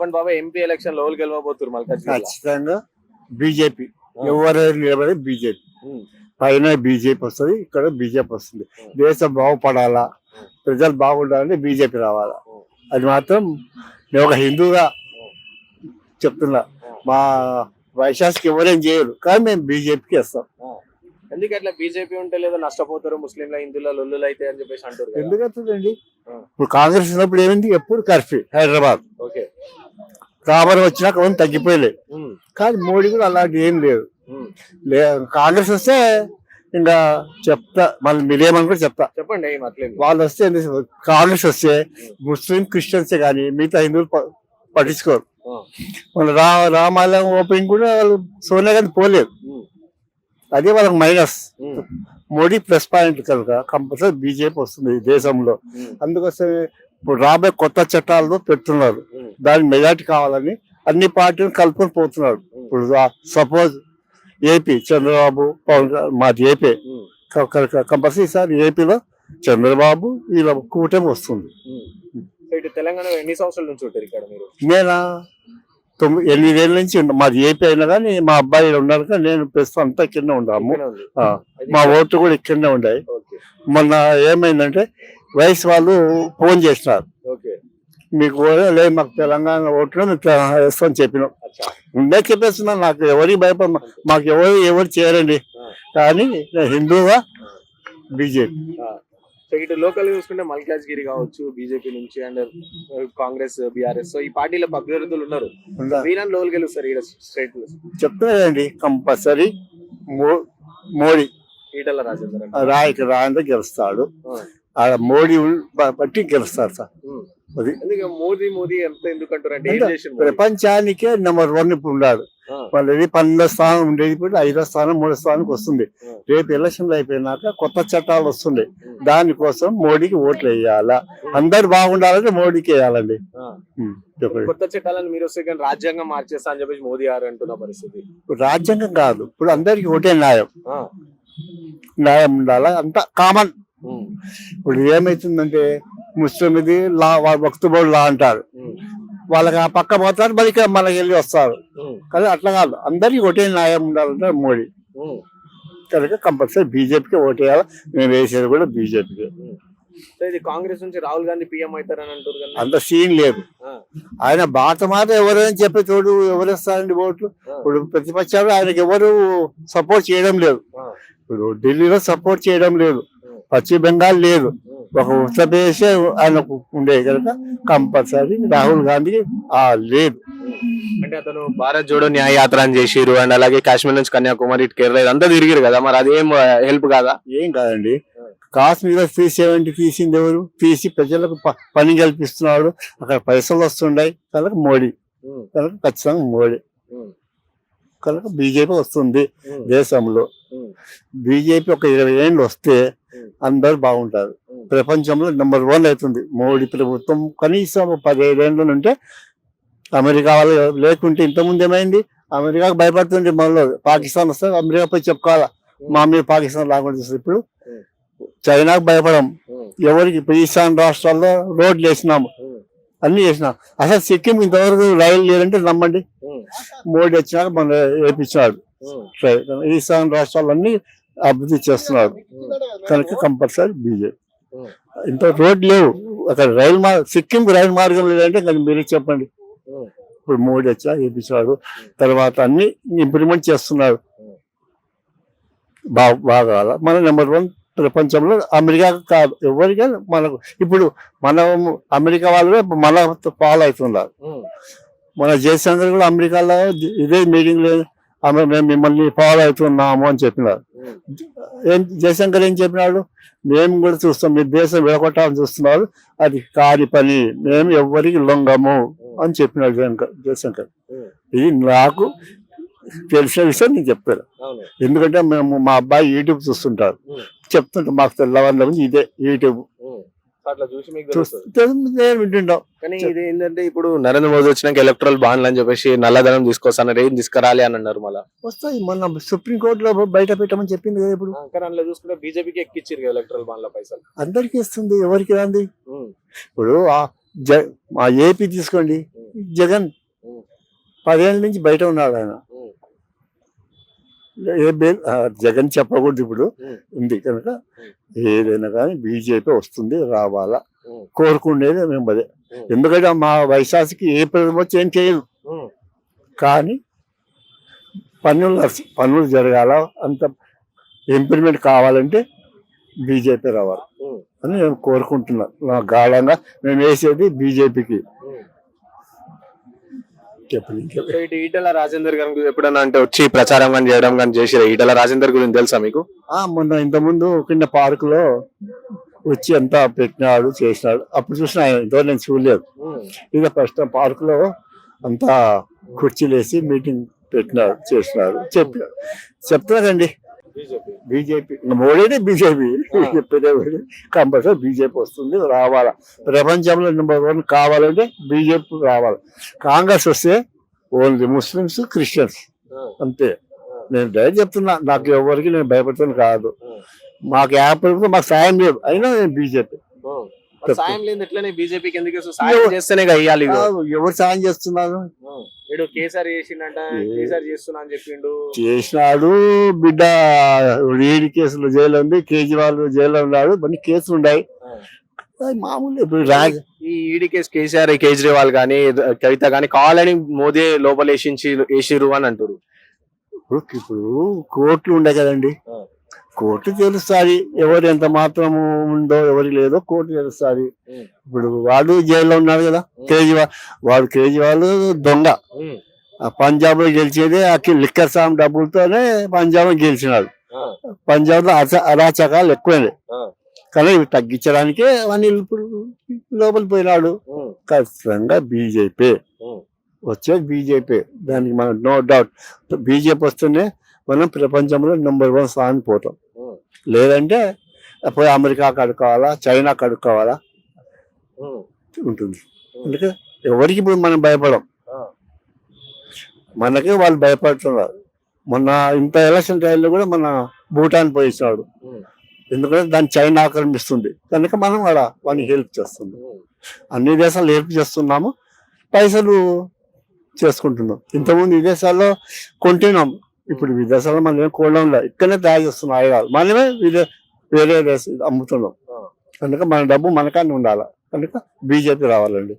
చెప్పండి బాబా ఎంపీ ఎలక్షన్లో గెలవబోతున్నారు మల్కాజ్ ఖచ్చితంగా బీజేపీ. ఎవరు నిలబడి బీజేపీ. పైన బీజేపీ వస్తుంది ఇక్కడ బీజేపీ వస్తుంది. దేశం బాగుపడాలా ప్రజలు బాగుండాలంటే బీజేపీ రావాలా? అది మాత్రం నేను ఒక హిందూగా చెప్తున్నా. మా వైశాస్కి ఎవరేం చేయరు కానీ మేము బీజేపీకి వేస్తాం. ఎందుకు అట్లా బీజేపీ ఉంటే లేదో నష్టపోతారు ముస్లింల హిందువుల లొల్లులు అయితే అని చెప్పేసి అంటారు. ఎందుకు. ఇప్పుడు కాంగ్రెస్ ఉన్నప్పుడు ఏమైంది? ఎప్పుడు కర్ఫ్యూ హైదరాబాద్. రాబర్ వచ్చినాక అవన్నీ తగ్గిపోయలేదు కానీ మోడీ కూడా అలాంటి ఏం లేదు. కాంగ్రెస్ వస్తే ఇంకా చెప్తా మళ్ళీ మీరేమని కూడా చెప్తా. చెప్పండి వాళ్ళు వస్తే కాంగ్రెస్ వస్తే ముస్లిం క్రిస్టియన్సే కానీ మిగతా హిందువులు పట్టించుకోరు. మన రా రామాలయం ఓపెనింగ్ కూడా వాళ్ళు సోనియా గాంధీ పోలేదు. అదే వాళ్ళకి మైనస్. మోడీ ప్లస్ పాయింట్ కనుక కంపల్సరీ బీజేపీ వస్తుంది దేశంలో. అందుకోసం ఇప్పుడు రాబోయే కొత్త చట్టాలు పెడుతున్నారు. దానికి మెజార్టీ కావాలని అన్ని పార్టీలు కలుపుకొని పోతున్నారు. ఇప్పుడు సపోజ్ ఏపీ చంద్రబాబు పవన్ మాది ఏపీ కంపల్సరీ ఈసారి ఏపీలో చంద్రబాబు వీళ్ళ కూటమి వస్తుంది. తెలంగాణ ఎన్ని సంవత్సరాల నుంచి ఉంటారు ఇక్కడ మీరు? నేను? తొమ్మిది ఎనిమిదేళ్ళ నుంచి మాది ఏపీ అయినా కానీ మా అబ్బాయి ఉన్నారు కానీ నేను ప్రస్తుతం అంతా ఇక్కడనే ఉన్నాము. మా ఓట్లు కూడా ఇక్కడనే ఉన్నాయి మొన్న ఏమైందంటే వయసు వాళ్ళు ఫోన్ చేసినారు. మీకు ఓ- లేదు మాకు తెలంగాణ ఓట్లు తెలంగాణ వేస్తామని చెప్పినాం. ఉండే చెప్పేస్తున్నాను నాకు ఎవరికి భయపడ మాకు ఎవరు ఎవరు చేయరండి. కానీ హిందూగా బీజేపీ. సో ఇటు లోకల్ చూసుకుంటే మల్కాజ్గిరి కావచ్చు బీజేపీ నుంచి అండ్ కాంగ్రెస్ బీఆర్ఎస్. సో ఈ పార్టీల అభ్యర్థులు ఉన్నారు. వీళ్ళని లోలు గెలుస్తారు ఈడ స్ట్రైట్ చెప్తున్నానండి కంపల్సరీ మోడీ. ఈటల రాజేందర్. రాయక రాయంతో గెలుస్తాడు. ఆ. మోడీ బట్టి గెలుస్తాడు సార్. అది మోదీ మోదీ ఎంత ఎందుకు అంటారు అంటే ఏం అంటే చేసిండు మోదీ? ప్రపంచానికే నెంబర్ వన్ ఇప్పుడు ఉన్నాడు. వాళ్ళది పన్నెండో స్థానం ఉండేది ఇప్పుడు ఐదో స్థానం మూడో స్థానానికి వస్తుంది. రేపు ఎలక్షన్లు అయిపోయినాక కొత్త చట్టాలు వస్తుంది ఉమ్. దానికోసం మోడీకి ఓట్లు వేయాలా అందరు బాగుండాలంటే మోడీకి వేయాలండి కొత్త చట్టాలను మీరు వస్తే కానీ రాజ్యాంగం మార్చేస్తా అని చెప్పేసి మోదీ గారు అంటున్న పరిస్థితి ఇప్పుడు రాజ్యాంగం కాదు ఇప్పుడు అందరికి ఒకటే న్యాయం. న్యాయం ఉండాలా అంత కామన్. ఇప్పుడు ఏమైతుందంటే ముస్లిం ఇది లా వక్తుబోడు లా అంటారు. వాళ్ళకి ఆ పక్క పోతారు మరి ఇక్కడ మనకి వెళ్ళి వస్తారు. కానీ అట్లా కాదు అందరికి ఒకటే న్యాయం ఉండాలంటే మోడీ. కనుక కంపల్సరీ బీజేపీకి ఓటేయాలి మేము వేసేది కూడా బీజేపీకి ఇది కాంగ్రెస్ నుంచి రాహుల్ గాంధీ పీఎం అవుతారని అంటారు అంత సీన్ లేదు. ఆయన భారత మాట ఎవరైనా చెప్పే తోడు ఎవరు ఇస్తారండి ఓట్లు. ఇప్పుడు ప్రతిపక్షాలు ఆయనకి ఎవరు సపోర్ట్ చేయడం లేదు. ఇప్పుడు ఢిల్లీలో సపోర్ట్ చేయడం లేదు. పశ్చిమ బెంగాల్ లేదు. ఒక ఉత్తరప్రదేశ్ ఆయనకు ఉండే కనుక కంపల్సరీ రాహుల్ గాంధీ ఆ లేదు అంటే అతను భారత్ జోడో న్యాయ యాత్ర అని చేసిరు అండ్ అలాగే కాశ్మీర్ నుంచి కన్యాకుమారి ఇటు కేరళ ఇదంతా తిరిగిరు కదా మరి అదేం హెల్ప్ కాదా ఏం కాదండి కాశ్మీర్ త్రీ సెవెంటీ తీసింది ఎవరు తీసి ప్రజలకు పని కల్పిస్తున్నాడు అక్కడ పైసలు వస్తున్నాయి కనుక మోడీ. కనుక ఖచ్చితంగా మోడీ. కనుక బీజేపీ వస్తుంది. దేశంలో. బీజేపీ ఒక ఇరవై ఏళ్ళు వస్తే. అందరు బాగుంటారు. ప్రపంచంలో నెంబర్ వన్ అవుతుంది. మోడీ ప్రభుత్వం కనీసం పదిహేడేళ్ళ నుంటే అమెరికా వాళ్ళు లేకుంటే ఇంతకుముందు ఏమైంది? అమెరికాకు భయపడుతుండే మనలో పాకిస్తాన్ వస్తే అమెరికా పోయి చెప్పుకోవాలా? మా మీద పాకిస్తాన్ చూస్తుంది ఇప్పుడు. చైనాకు భయపడం. ఎవరికి? ఇప్పుడు ఈశాన్ రాష్ట్రాల్లో రోడ్లు వేసినాము. అన్ని చేసినాం అసలు సిక్కిం ఇంతవరకు రైలు లేదంటే నమ్మండి. మోడీ వచ్చినాక మన. ట్రై- ఈశాన్ రాష్ట్రాలన్నీ అభివృద్ధి చేస్తున్నారు. కనుక కంపల్సరీ బీజేపీ ఇంత రోడ్ లేవు. అక్కడ రైలు మార్గం సిక్కింకి రైలు మార్గం లేదంటే కానీ మీరే చెప్పండి. ఇప్పుడు మోడీ వచ్చా వేపించాడు తర్వాత అన్ని ఇంప్లిమెంట్ చేస్తున్నారు. బాగా బాగా మన నెంబర్ వన్ ప్రపంచంలో అమెరికా కాదు. ఎవరికైనా మనకు ఇప్పుడు మనం అమెరికా వాళ్ళు మన ఫాలో అవుతున్నారు మన జయశంకర్ కూడా అమెరికాలో ఇదే మీటింగ్ లేదు ఆమె మేము మిమ్మల్ని ఫాలో అవుతున్నాము అని చెప్పినారు. ఏం జయశంకర్ ఏం చెప్పినాడు? మేము కూడా చూస్తాం మీ దేశం విడగొట్టాలని చూస్తున్నారు. అది కాని పని మేము ఎవ్వరికి లొంగము అని చెప్పినాడు జయశంకర్ జయశంకర్. ఇది నాకు తెలిసిన విషయం నేను చెప్తాను అవును. ఎందుకంటే మేము మా అబ్బాయి యూట్యూబ్ చూస్తుంటారు. చెప్తుంటాం మాకు తెల్లవారుల ఇదే యూట్యూబ్. వింటుంటాం. కానీ ఇది ఏంటంటే ఇప్పుడు నరేంద్ర మోదీ వచ్చినాక ఎలక్ట్రల్ బాండ్లు అని చెప్పేసి నల్లధనం తీసుకొస్తాను ఏం తీసుకురాలి అని అన్నారు మళ్ళీ. వస్తాయి. మొన్న సుప్రీంకోర్టులో బయట పెట్టమని చెప్పింది కదా ఇప్పుడు. కానీ అందులో చూసుకుంటే బీజేపీకి ఎక్కిచ్చారు కదా ఎలక్ట్రల్ బాండ్ల పైసలు. అందరికి ఇస్తుంది. ఎవరికి రాంది. ఇప్పుడు మా ఏపీ తీసుకోండి. జగన్ పదేళ్ళ నుంచి బయట ఉన్నాడు ఆయన. ఏ జగన్ చెప్పకూడదు ఇప్పుడు. ఉంది కనుక ఏదైనా కానీ బీజేపీ వస్తుంది రావాలా? కోరుకునేది మేము అదే. ఎందుకంటే మా వైశాఖకి ఏ ప్రభుత్వం వచ్చి ఏం చేయదు కానీ పన్నులు నడిచి- పన్నులు జరగాల? అంత ఇంప్రూవ్మెంట్ కావాలంటే బీజేపీ రావాలి అని నేను కోరుకుంటున్నాను నా గాఢంగా మేము వేసేది బీజేపీకి. చెప్పండి ఇంకే- సో ఇటు ఈటల రాజేందర్ గారు ఎప్పుడన్నా అంటే వచ్చి ప్రచారం కానీ చేయడం కానీ చేసిరా? ఈటల రాజేందర్ గురించి తెలుసా మీకు? ఆ, మొన్న ఇంతకుముందు కింద పార్క్లో వచ్చి అంతా పెట్టినాడు చేసినాడు. అప్పుడు చూసిన ఇంతవరకు నేను చూడలేదు. ఇక ఫస్ట్ పార్క్లో అంతా కుర్చీలు వేసి మీటింగ్ పెట్టినాడు చేసినాడు చెప్పాడు చెప్తున్నారండి. బీజేపీ. మోడీనే బీజేపీ. చెప్పేదే కంపల్సరీ బీజేపీ వస్తుంది రావాలా. ప్రపంచంలో నెంబర్ వన్ కావాలంటే బీజేపీ రావాలి. కాంగ్రెస్ వస్తే ఓన్లీ ముస్లిమ్స్ క్రిస్టియన్స్. అంతే. నేను డైరెక్ట్ చెప్తున్నా నాకు ఎవరికి నేను భయపడుతున్నా కాదు. మాకు యాప్ మాకు సాయం లేదు. అయినా నేను బీజేపీ. సాయం లేదు ఎట్లనే బీజేపీకి ఎందుకు? సాయం చేస్తేనే ఎవరు సాయం చేస్తున్నారు? ఇడు కేసీఆర్ చేసిండంట కేసీఆర్ చేస్తున్నా అని చెప్పిండు. చేసినాడు బిడ్డ ఈడి కేసులు జైలు ఉంది కేజ్రీవాల్ జైల్లో ఉన్నాడు కొన్ని కేసులు ఉన్నాయి. మామూలు ఇప్పుడు రాజ ఈ ఈడీ కేసు కేసీఆర్ కేజ్రీవాల్ గానీ కవిత గానీ కావాలని మోదీ లోపల వేసించి వేసిరు అని అంటారు ఇప్పుడు కోర్టులు ఉండే కదండి. కోర్టు తెలుస్తుంది. ఎవరు ఎంత మాత్రం ఉందో ఎవరు లేదో కోర్టు తెలుస్తుంది. ఇప్పుడు వాడు జైల్లో ఉన్నాడు కదా. కేజ్రీవాల్. వాడు కేజ్రీవాల్ దొంగ. పంజాబ్లో గెలిచేది ఆ లిక్కర్ సామ్ డబ్బులతోనే పంజాబ్ గెలిచినాడు. పంజాబ్లో అచ- అరాచకాలు ఎక్కువైనాయి. కానీ ఇవి తగ్గించడానికే అవన్నీ ఇప్పుడు లోపలి పోయినాడు. ఖచ్చితంగా బీజేపీ. వచ్చేది బీజేపీ. దానికి మనం నో డౌట్ బీజేపీ వస్తేనే మనం ప్రపంచంలో నెంబర్ వన్ స్థానానికి పోతాం. లేదంటే పోయి అమెరికా కడుక్కోవాలా చైనా కడుక్కోవాలా? ఉంటుంది. అందుకే ఎవరికి ఇప్పుడు మనం భయపడం? మనకే వాళ్ళు భయపడుతున్నారు. మొన్న ఇంత ఎలక్షన్ టైంలో కూడా మన భూటాన్ పోయిస్తున్నాడు ఎందుకంటే దాన్ని చైనా ఆక్రమిస్తుంది కనుక మనం కూడా వానికి హెల్ప్ చేస్తున్నాం. అన్ని దేశాలు హెల్ప్ చేస్తున్నాము. పైసలు చేసుకుంటున్నాం. ఇంతకుముందు విదేశాల్లో కొంటున్నాం. ఇప్పుడు విదేశాల్లో మనం ఏం కొనడం లేదు ఇక్కడనే తయారు చేస్తున్నాం ఆయుధాలు. మనమే వేరే దేశ అమ్ముతున్నాం. కనుక మన డబ్బు మనకాన్ని ఉండాలి. కనుక బీజేపీ రావాలండి.